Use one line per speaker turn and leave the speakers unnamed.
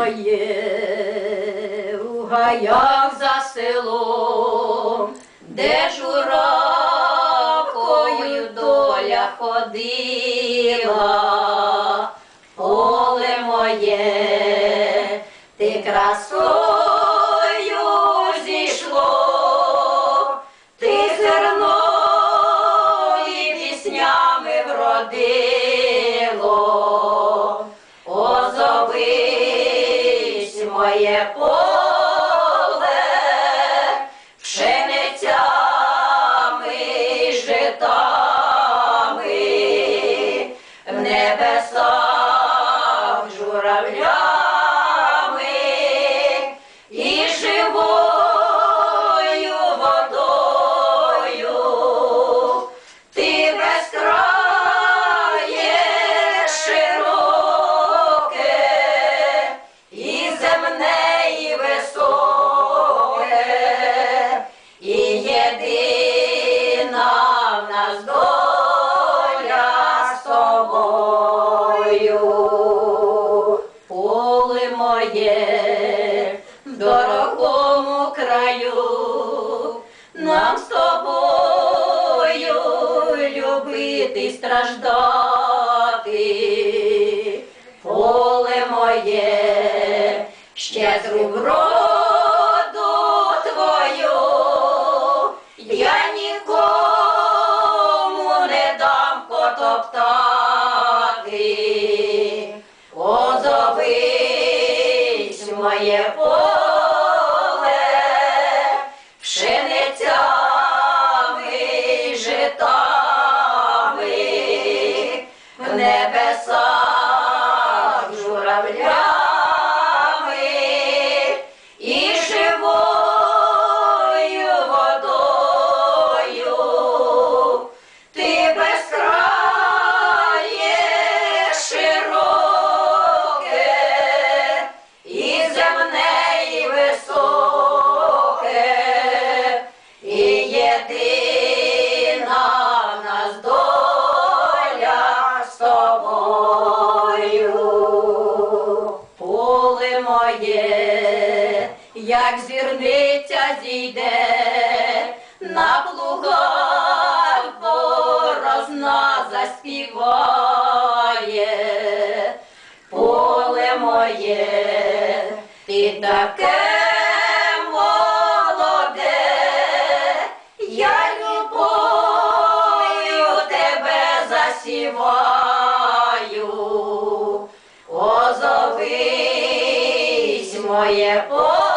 моє у гаях за селом, де журавкою доля ходила, поле моє, ти красою зійшло, ти зерно і вродило, озовись моє поле, дорогому краю, нам з тобою любити страждати. Поле моє, щедру вроду твою, я нікому не дам потоптати. Житами, як зірниця зійде, на плугах борозна заспіває. Поле моє, ти таке засіваю. Озовись моє поле,